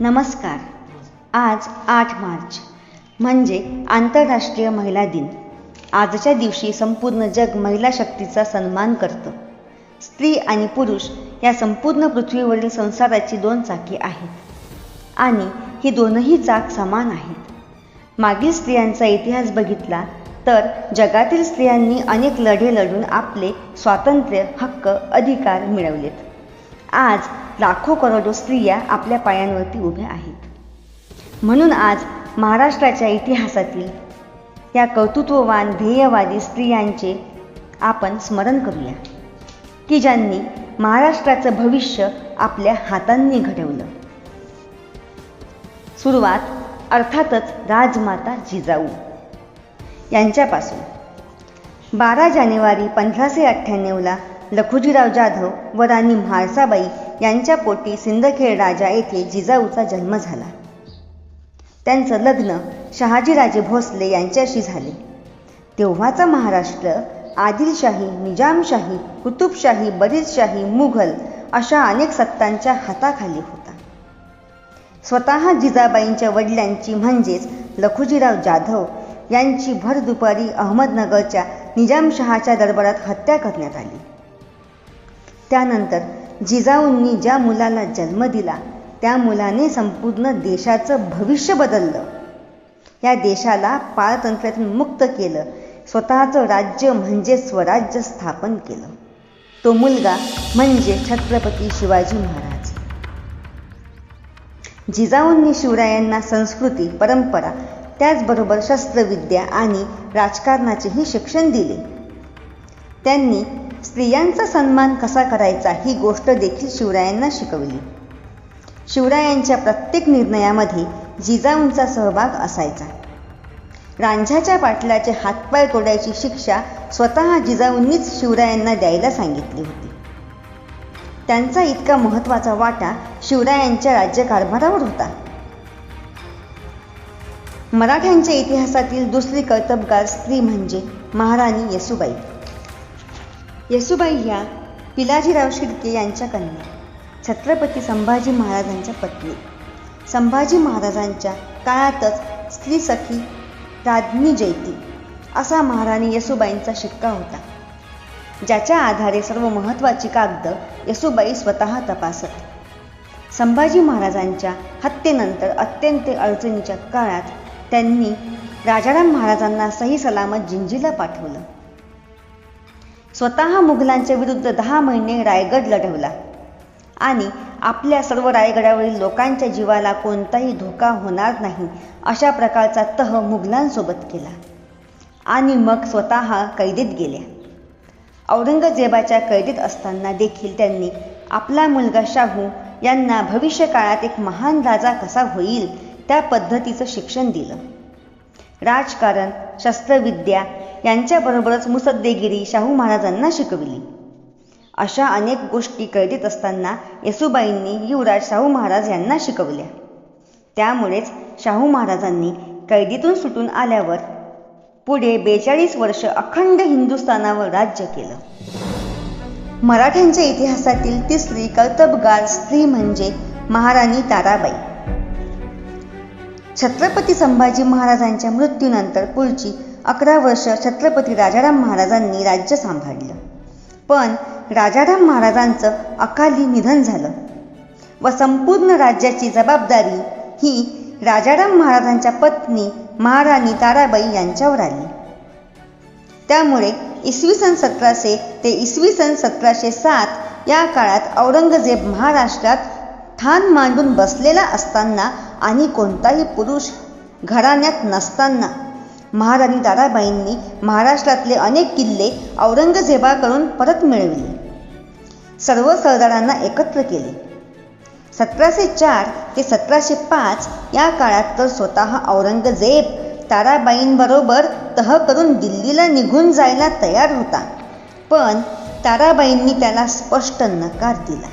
नमस्कार. आज आठ मार्च म्हणजे आंतरराष्ट्रीय महिला दिन. आजच्या दिवशी संपूर्ण जग महिला शक्तीचा सन्मान करतं. स्त्री आणि पुरुष या संपूर्ण पृथ्वीवरील संसाराची दोन चाकी आहेत. आणि ही दोनही चाक समान आहेत. मागील स्त्रियांचा इतिहास बघितला तर जगातील स्त्रियांनी अनेक लढे लढून आपले स्वातंत्र्य हक्क अधिकार मिळवलेत. आज लाखो करोडो स्त्रिया आपल्या पायांवरती उभ्या आहेत. म्हणून आज महाराष्ट्राच्या इतिहासातील या कर्तृत्ववान ध्येयवादी स्त्रियांचे आपण स्मरण करूया की ज्यांनी महाराष्ट्राचं भविष्य आपल्या हातांनी घडवलं. सुरुवात अर्थातच राजमाता जिजाऊ यांच्यापासून. बारा जानेवारी पंधराशे अठ्ठ्याण्णवला लखुजीराव जाधव व राणी म्हाळसाबाई यांच्या पोटी सिंदखेड राजा येथे जिजाऊचा जन्म झाला. त्यांचं लग्न शहाजीराजे भोसले यांच्याशी झाले. तेव्हाचा महाराष्ट्र आदिलशाही निजामशाही कुतुबशाही बरीदशाही मुघल अशा अनेक सत्तांच्या हाताखाली होता. स्वतः जिजाबाईंच्या वडिलांची म्हणजेच लखुजीराव जाधव यांची भर दुपारी अहमदनगरच्या निजामशहाच्या दरबारात हत्या करण्यात आली. त्यानंतर जिजाऊंनी ज्या मुलाला जन्म दिला त्या मुलाने संपूर्ण देशाचं भविष्य बदललं. या देशाला पारतंत्र्यातून मुक्त केलं. स्वतःचं राज्य म्हणजे स्वराज्य स्थापन केलं. तो मुलगा म्हणजे छत्रपती शिवाजी महाराज. जिजाऊंनी शिवरायांना संस्कृती परंपरा त्याचबरोबर शस्त्रविद्या आणि राजकारणाचेही शिक्षण दिले. त्यांनी स्त्रियांचा सन्मान कसा करायचा ही गोष्ट देखील शिवरायांना शिकवली. शिवरायांच्या प्रत्येक निर्णयामध्ये जिजाऊंचा सहभाग असायचा. रांझ्याच्या पाटलाचे हातपाय तोडायची शिक्षा स्वतः जिजाऊंनीच शिवरायांना द्यायला सांगितली होती. त्यांचा इतका महत्त्वाचा वाटा शिवरायांच्या राज्यकारभारावर होता. मराठ्यांच्या इतिहासातील दुसरी कर्तबगार स्त्री म्हणजे महाराणी येसुबाई. येसुबाई ह्या पिलाजीराव शिर्के यांच्या कन्या छत्रपती संभाजी महाराजांच्या पत्नी. संभाजी महाराजांच्या काळातच स्त्री सखी राज्ञी जयती असा महाराणी येसुबाईंचा शिक्का होता. ज्याच्या आधारे सर्व महत्त्वाची कागद येसुबाई स्वतः तपासत. संभाजी महाराजांच्या हत्येनंतर अत्यंत अडचणीच्या काळात त्यांनी राजाराम महाराजांना सही सलामत जिंजीला पाठवलं. स्वतः मुघलांच्या विरुद्ध दहा महिने रायगड लढवला. आणि आपल्या सर्व रायगडावरील लोकांच्या जीवाला कोणताही धोका होणार नाही अशा प्रकारचा तह मुघलांसोबत केला. आणि मग स्वतः कैदेत गेल्या. औरंगजेबाच्या कैदेत असताना देखील त्यांनी आपला मुलगा शाहू यांना भविष्यकाळात एक महान राजा कसा होईल त्या पद्धतीचं शिक्षण दिलं. राजकारण शस्त्रविद्या यांच्याबरोबरच मुसद्देगिरी शाहू महाराजांना शिकविली. अशा अनेक गोष्टी कैदेत असताना येसुबाईंनी युवराज शाहू महाराज यांना शिकवल्या. त्यामुळेच शाहू महाराजांनी कैदीतून सुटून आल्यावर पुढे बेचाळीस वर्ष अखंड हिंदुस्थानावर राज्य केलं. मराठ्यांच्या इतिहासातील तिसरी कर्तबगार स्त्री म्हणजे महाराणी ताराबाई. छत्रपती संभाजी महाराजांच्या मृत्यूनंतर पुढची अकरा वर्ष छत्रपती राजाराम महाराजांनी राज्य सांभाळलं. पण राजाराम महाराजांचं अकाली निधन झालं व संपूर्ण राज्याची जबाबदारी ही राजाराम महाराजांच्या पत्नी महाराणी ताराबाई यांच्यावर आली. त्यामुळे इसवी सन सतराशे ते इसवी सन सतराशे सात या काळात औरंगजेब महाराष्ट्रात ठाण मांडून बसलेला असताना आणि कोणताही पुरुष घराण्यात नसताना महाराणी ताराबाईंनी महाराष्ट्रातले अनेक किल्ले औरंगजेबाकडून परत मिळविले. सर्व सरदारांना एकत्र केले. सतराशे चार ते सतराशे पाच या काळात तर स्वतः औरंगजेब ताराबाईंबरोबर तह करून दिल्लीला निघून जायला तयार होता. पण ताराबाईंनी त्याला स्पष्ट नकार दिला.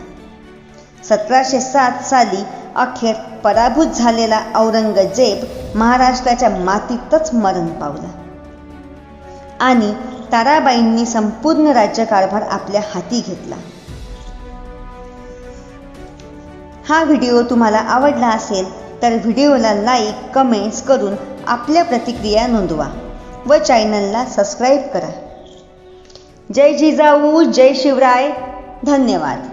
सतराशे सात साली अखेर पराभूत झालेला औरंगजेब महाराष्ट्राच्या मातीतच मरण पावला. आणि ताराबाईंनी संपूर्ण राज्यकारभार आपल्या हाती घेतला. हा व्हिडिओ तुम्हाला आवडला असेल तर व्हिडिओला लाईक कमेंट्स करून आपल्या प्रतिक्रिया नोंदवा व चॅनलला सबस्क्राईब करा. जय जिजाऊ जय शिवराय. धन्यवाद.